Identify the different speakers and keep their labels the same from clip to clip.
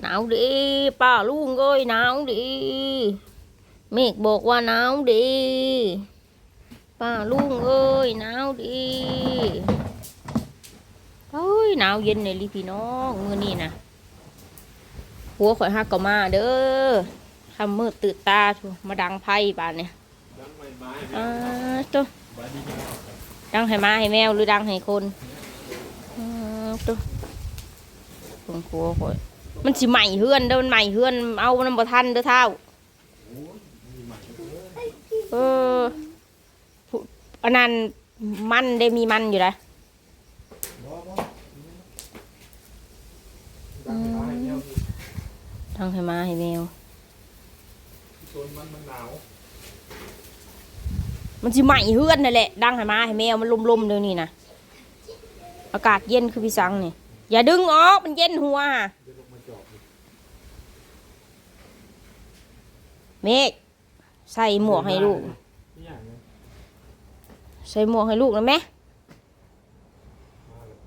Speaker 1: หนาวดีป้าลุงเอ้ยหนาวดีเมฆบอกว่าหนาวดีป้าลุงเอ้ยหนาวดีเฮ้ยหนาวเย็นเลยลิพี่น้องมือนี่นะหัวข่อยหักก็มาเด้อคำมืดตื่นตาชูมาดังไพ่บานเนี่ย
Speaker 2: ดังไม้ไม้
Speaker 1: อ่าตัว
Speaker 2: ดั
Speaker 1: งให้มาให้แมวหรือดังให้คนอืมตัวคนกลัวข่อย มันสิใหม่เฮือนเด้อมันใหม่เฮือน เอามันบ่ทันเด้อเท่าเออผู้อันนั้นมันได้มีมันอยู่นะ
Speaker 2: บ่บ่ดังไม้แมว
Speaker 1: ดังให้หมาให้แมว
Speaker 2: โซนมันมันหนาว
Speaker 1: มันสิใหม่เฮือนนั่นแหละ ดังให้หมาให้แมวมันลมๆเดี๋ยวนี้นะอากาศเย็นคือพี่สังนี่ อย่าดึงออก มันเย็นหัว
Speaker 2: เดี๋ยวลงมาจอบดิ
Speaker 1: เมฆใส่หมวกให้ลูก
Speaker 2: นี่อย่างเนี้ย
Speaker 1: ใส่หมวกให้ลูกนะแม่
Speaker 2: มาเลย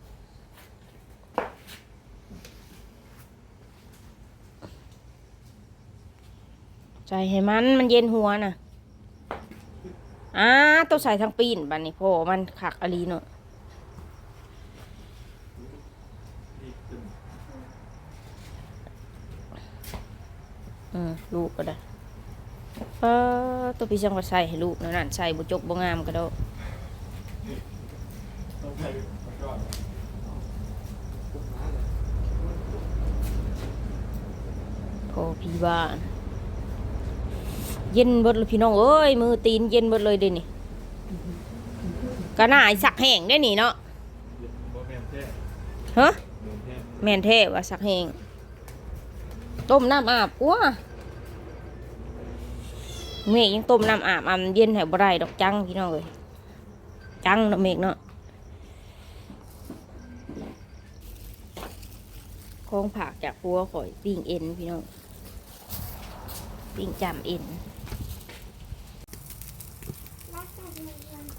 Speaker 1: ใส่ให้มันมันเย็นหัวน่ะอ่าต้องใส่ทางปีนบัดนี้พอมันขักอลีเนาะ
Speaker 2: นี่ตึง
Speaker 1: อืมลูกก็ได้เออตัว พี่จังว่าใส่ให้ลูกนั่นนั่นใส่บุจกบ่งามก็ได้
Speaker 2: ต้องใช้มันยอดปุ๊บน้าเลย
Speaker 1: พอพี่บ้าน เย็นเบิดเลยพี่น้องเอ้ย มือตีนเย็นเบิดเลยเดี๋ยวนี้ก็น่าสักแห้งได้นี่เนาะฮะ
Speaker 2: แมนแท้
Speaker 1: แม่นแท้ว่าสักแห้งต้มน้ำอาบอ้ว เมฆยังต้มน้ำอาบอาบเย็นให้บ่ได้ดอกจังพี่น้องเอ้ยจังเนาะเมฆเนาะของผักจากปัวข่อยปิ้งเอ็นพี่น้องปิ้งจำเอ็น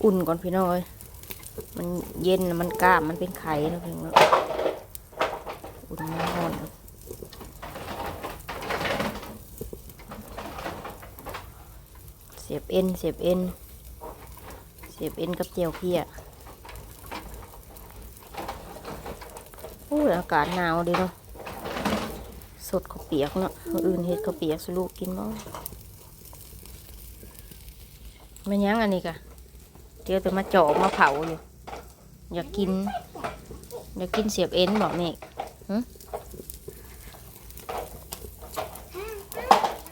Speaker 1: อุ่นก่อนพี่น้องเอ้ยมันเย็นมันกล้ามมันเป็นไข่เนาะพี่น้องเนาะอุ่นมันร้อนเสียบเอ็น เสียบเอ็น เสียบเอ็นกับเจียวเพียโอ้อากาศหนาวดีเนาะสดข้าวเปียกเนาะอื่นเฮ็ดข้าวเปียกสลูกกินบ้างมันยังอันนี้กะเดี๋ยวจะมาจาะมาเผาอยู่ อยากกิน อยากกินเสียบเอ็นบอกเมฆหึ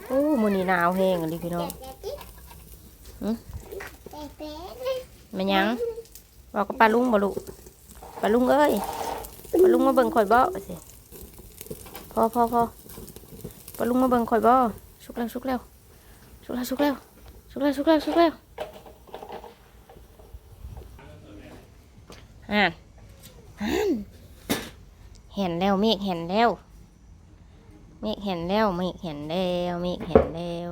Speaker 1: โอ้มือนีหนาวแห้งอันนี้พี่น้อง มันยังบอกกับปลาลุงบ่ลูกปลาลุงเอ้ยปลาลุงมาเบิ่งข่อยบ่สิพอพอพอปลาลุงมาเบิ่งข่อยบ่สุกแล้วสุกแล้วสุกแล้วสุกแล้วสุกแล้วสุกแล้วสุกแล้วอ่านอ่านเห็นแล้วเมฆเห็นแล้วเมฆเห็นแล้วเมฆเห็นแล้วเมฆเห็นแล้ว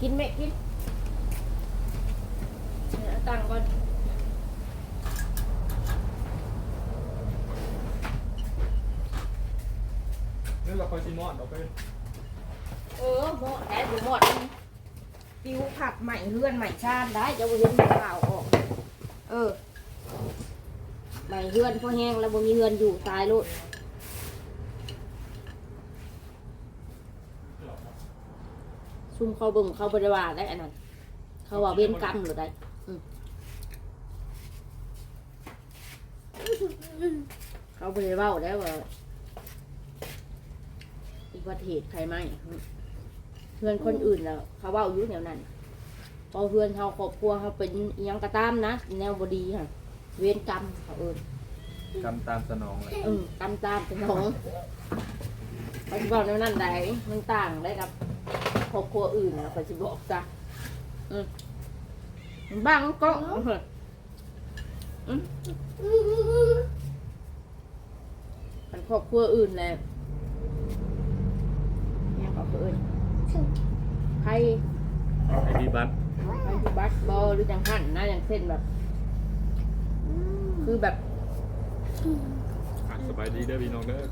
Speaker 1: กินเมฆกินเอาตังค์ก่อน
Speaker 2: นี่เราคอยซีมอนเราไป
Speaker 1: เออหมดแล้วดูหมดปิวผักใหม่เลื่อนใหม่ชาติได้จะบ่เห็นข่าวออก เออใหม่เลื่อนพอแห้งแล้วบ่มีเลื่อนอยู่ตายโลด ซุ่มเขาเบิ่งเขาบริวารได้อันนั้น เขาว่าเว้นกรรมหรือได้อืมเขาบริวารได้ว่าอุบัติเหตุใครไหมเพื่อนคนอื่นแล้วเขาเว่าอยู่แนวนั้นพอเพื่อนเขาครอบครัวเขาเป็นอิหยังกระตามนะแนวบดีค่ะเว้นกรรมเขาเอิญ
Speaker 2: กำตามสนองเลย
Speaker 1: อืมกรรมตามเป็นของเขาจะบอกแนวนั้นได้มันต่างได้กับค รอบครัวอื่นนะเขาจะบอกจ้ะอืมบางก็อืมมันครอบครัวอื่นแหละเนี่ยครอบครัวอื่นใคร
Speaker 2: ไอดีบัต
Speaker 1: ใครที่บัสบอหรือจังหันนะอย่างเช่นแบบ คือแบบ
Speaker 2: สบายดีเด้อพี่น้องเด้อ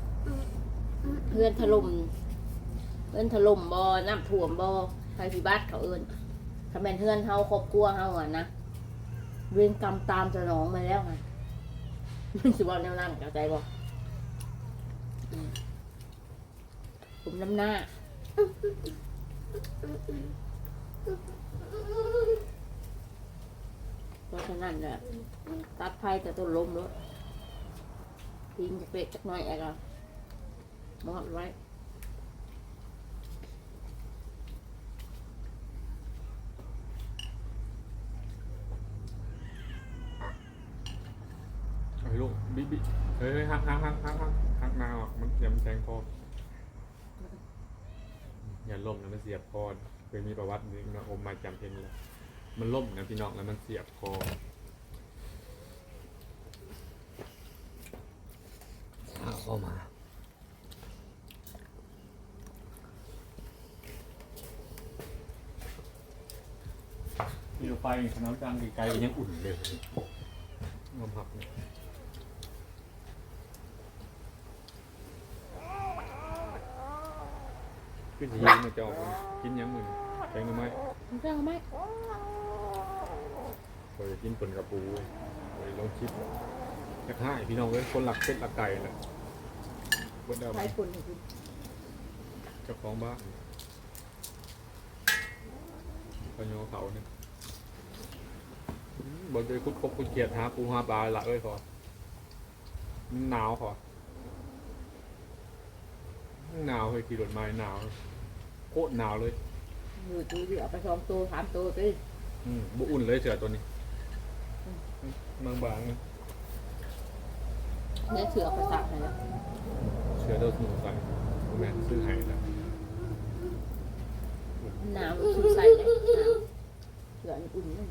Speaker 1: เพื่อนถล่ม เพื่อนถล่มบ่น้ำท่วมบ่ภัยพิบัติเขาเอิ้นถ้าแม่นเพื่อนเฮาครอบครัวเฮาอะนะเวรกรรมตามสนองมาแล้วไงมันสิบ่แนวนั้นเข้าใจบ่อืมผมน้ำหน้าเพราะฉะนั้นแหละตัดไฟแต่ต้นลมด้วยทิ้งจะเป็ดจักหน่อยอะไรก็มอดไว้
Speaker 2: เอาให้ลูก เฮ้ยหักหักหักหักหักหักนาวอะมันอย่ามันแทงคออย่าล่มนะมันเสียบคอเคยมีประวัตินึงนะอมมาจำเป็นเลยมันล่มนะพี่น้องแล้วมันเสียบคอเข้ามามีไฟขนาดกลางไกลๆยังอุ่นเลยงอมหักเนี่ย ขึ้นสีมาจอกกินยังมึงแกงหรือไม่
Speaker 1: มันจะเอาไหม
Speaker 2: เคยกินปนกระปูเลยลองคิดอยากให้พี่น้องเลยคนหลักเป็ดหลักไก่แหละเบิดเอา
Speaker 1: ใช้คนให้คุณ
Speaker 2: เจ้าของบ้านพญอเขาเนี่ยอืมบอกเลยคุดคบคุดเกียดหาปูหาปลาละเอ้ยขอมันหนาวขอ หนาวเลยขี่รถไม้หนาวโคตรหนาวเลย
Speaker 1: อยู่ตัวเดียวไปสองตัวสามตัวไป
Speaker 2: อืมบุอุ่นเลยเสือตัวนี้บางบางๆนะ
Speaker 1: เนื้อเสือประสาทอะไรแล้ว
Speaker 2: เสือตัวสนุกกันแม่นซื้อให้แล้ว
Speaker 1: หนาวชุดใส่เลยหนาวเสือนี่อุ่นเลย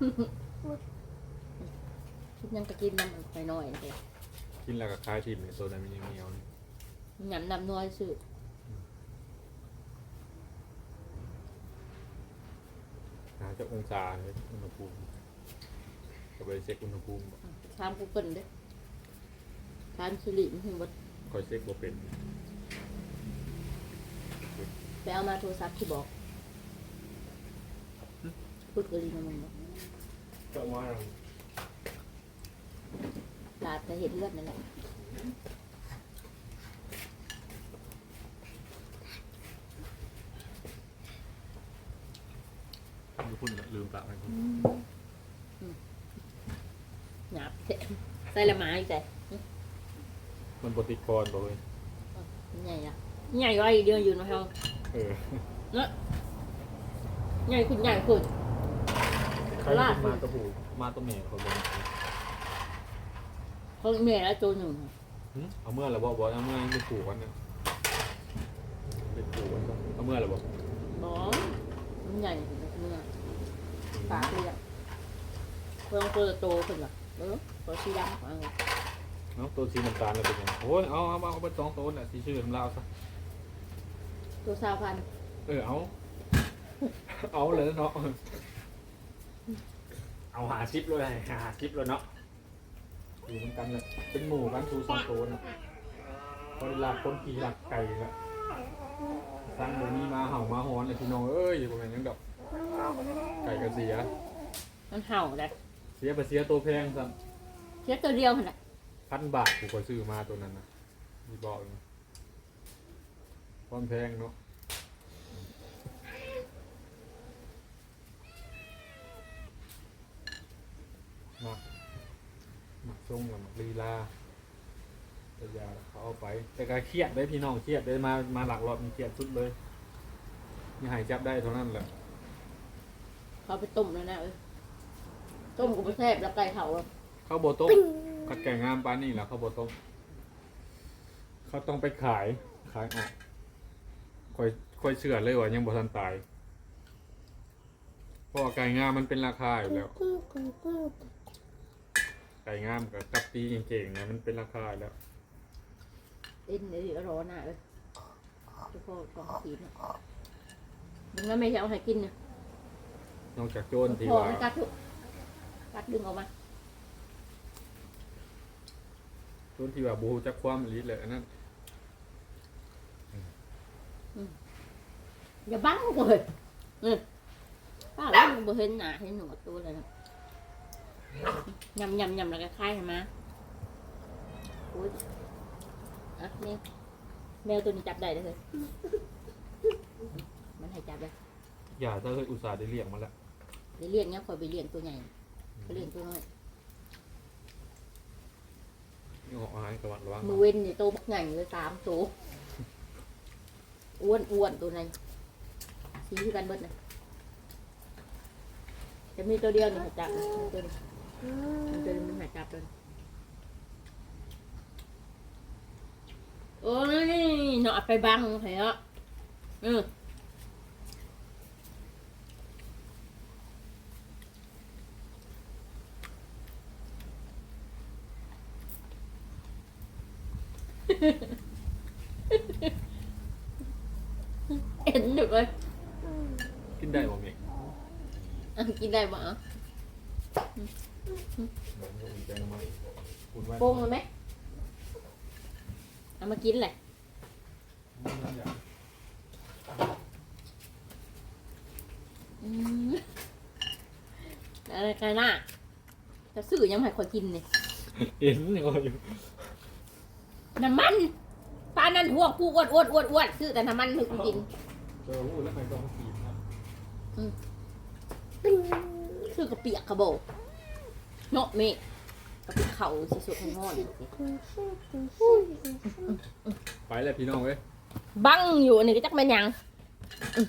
Speaker 1: คิดยังกะกินน้ำไปหน่อยเลย
Speaker 2: กินแล้วก็คล้ายทิมเนี่ยตัวนั้นมันยังเหนียวนี่
Speaker 1: หยำน้ำน้อยสุด
Speaker 2: หาจากองศาเลยอุณหภูมิก็ไปเช็คอุณหภูมิ
Speaker 1: ถามกูเกิลเด้อถามสิริมันถึงว่า
Speaker 2: คอยเช็คบ่เป็น
Speaker 1: ไปเอามาโทรศัพท์ที่บอกพูดกับลีนะมึงบอก
Speaker 2: ก็ว่า
Speaker 1: ลาดจะเห็นเลือดนั่นแหละ
Speaker 2: ดูคุณลืมปากไป
Speaker 1: หยาบเสะใส่ละไม้ใส่
Speaker 2: มันปฏิกรบอกเลย
Speaker 1: ใหญ่ละใหญ่ไว้เดียวอยู่นะเฮา
Speaker 2: เออ
Speaker 1: เนาะใหญ่คุณใหญ่คุณ
Speaker 2: ใครเป็นมาตะบูมาตะเมย์เขาบอก
Speaker 1: เขาเมียแล้วตัวหนึ่ง
Speaker 2: หึเอาเมื่อไหร่บอกบอกเอาเมื่อไปปลูกวันเนี่ยไปปลูกวันก่อนเอาเมื่อไหร่บอก
Speaker 1: บอมมันใหญ่ถึงเมื่อปากเลยอะเพิ่งตัวโตขึ้นอะเออตัวสีดำเอา
Speaker 2: เอาตัวสีน้ำตาลแล้วเป็นยังไงโอ้ยเอาเอาเอาไปสองตัวน่ะสีชื่อของเราซะ
Speaker 1: ตัวสาวพัน
Speaker 2: เออเอา เอาเลยเนาะ เอาหาชิปเลยหาชิปเลยเนาะอยู่เหมือนกันเลยเป็นหมู่กันชูสองตัวนะพอเวลาคนขี่หลักไก่ละสั่งเดี๋ยวนี้มาเห่ามาหอนเลยพี่น้องเอ้ยประมาณยังดอกไก่ก็เสีย
Speaker 1: มันเห่าเลย
Speaker 2: เสียไปเสียตัวแพงสั่
Speaker 1: เชียตัวเดียวขนาด
Speaker 2: พันบาทกูก็ซื้อมาตัวนั้นนะมีบอกนะความแพงเนาะมา มาส่งกับลีลาแต่อยาเขาเอาไป แต่ก็เครียดได้พี่น้องเครียดได้มามาหลักรอบมีเครียดสุดเลยนี่หายจับได้เท่านั้นแหละ
Speaker 1: เขาไปต้มแล้วนะเออต้มกับแซ่บแล้วไก่เห่าอะ
Speaker 2: เข้าวโบต้มขัดแก่งามปานนี่แหละข้าวโบต้มเขาต้องไปขายขายออกคอยคอยเชื่อเลยว่ายังบ่ทันตายเพราะว่าไก่งามมันเป็นราคาอยู่แล้ว ไก่งามกับกับตีเก่งๆเนี่ยมันเป็นราคาอยู่แล้ว
Speaker 1: เอ็นเดี๋ยวร้อนอะเออเฉพาะกล่องสีเนี่ยดึงแล้วไม่ใช่เอาให้กินเนี่ย
Speaker 2: นอกจากโจรที่
Speaker 1: พอ
Speaker 2: ว่า
Speaker 1: ไม่กัดทุกกัดดึงออกมา
Speaker 2: โจรที่ว่าบูจักความอลิเลยอันนั้น
Speaker 1: อย่าบังเลยนี่ป้าแล้วมึงบ่เห็นหนาเห็นหนูตัวเลยนะ ยำยำยำแล้วก็คายเห็นไหมอุ้ยอะนี่แมวตัวนี้จับได้เลยเฮ้ยมันให้จับเลย
Speaker 2: อย่าถ้าเคยอุตส่าห์ได้เลี้ยงมาแล้ว
Speaker 1: ไปเลี้ยงเนี้ยคอยไปเลี้ยงตัวใหญ่ไปเลี้ยงตัวน้อย
Speaker 2: นี่ออกอาหารกระวัดระวัง
Speaker 1: มือเว้นนี่โตบักใหญ่เลยสามตัวอ้วนอ้วนตัวไหนสีคือกันเบิดนะจะมีตัวเดียวนี่ให้จับนะมีตัวนี้ มันจะมันหาจับเลยโอ้ยเนาะเอาไปบังเหรอเออเห็นอยู่เลย
Speaker 2: กินได้บ่เมก
Speaker 1: อะกินได้บ่อะ
Speaker 2: แกงมา พูดไว้
Speaker 1: โป้งเลยไหมเอามากินแหละอืมอะไรกันน่ะจะซื้อยังให้คนกินเนี่ย
Speaker 2: เห็นยังอยู่
Speaker 1: น้ำมันปลานั่นหัวกูอ้วนอ้วนอ้วนอ้วนซื้อแต่น้ำมันให้กูกิน
Speaker 2: เจอพูดแล้วใครต้องสีบนะ
Speaker 1: ซื้อกระเปียกกระโบกเนาะเมฆ กระเปียกเข่าสิสุดให้งอน
Speaker 2: ไปเลยพี่น้องเว้ย
Speaker 1: บังอยู่อันนี้ก็จักแม่นหยังอืม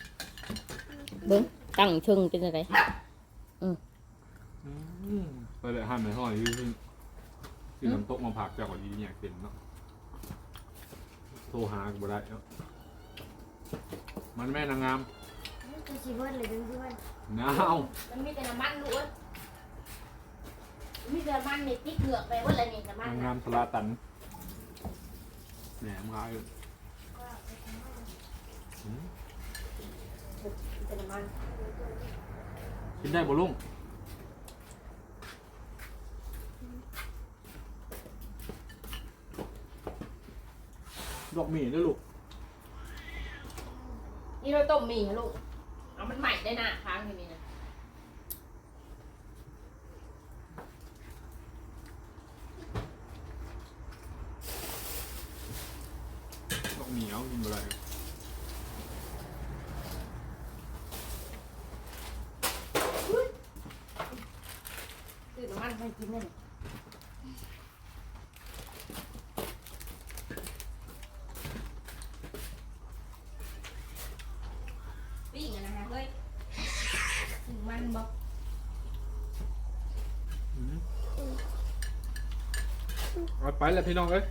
Speaker 1: เบิ้งตั้งเชิงเป็นอะไร
Speaker 2: ไปเลยห้ามในห้อยที่ที่น้ำตกมาผักจากกว่าดีเนี่ยเป็นเนาะโทรหากูบ่ได้เนาะมันแม่นางงาม
Speaker 3: จะชิบวันเลยเป็นชิบวัน
Speaker 2: หนาว
Speaker 1: มันมีแต่น้ำมันล้วน มีแต่น้ำมันนี่ติ๊กเหงือกไปว่าอะไรนี่น้ำมัน
Speaker 2: นาง
Speaker 1: น่ะ
Speaker 2: งามสลาตันแหนมร้ายเลยอืม
Speaker 1: มีแต่น้ำมัน
Speaker 2: กินได้บ่ลุงดอกหมี่ด้วยลูก
Speaker 1: นี่เราต้มหมี่เหรอลูกเอามันใหม่ได้นะค้างที่นี่นะ
Speaker 2: ดอกหมี่เอากินบ่ได้
Speaker 1: ซื้อน้ำมันให้กินนั่นปิ้งอะนะฮะเฮ้ยถึงมันบอก
Speaker 2: เอาไปแล้วพี่น้องเอ้ย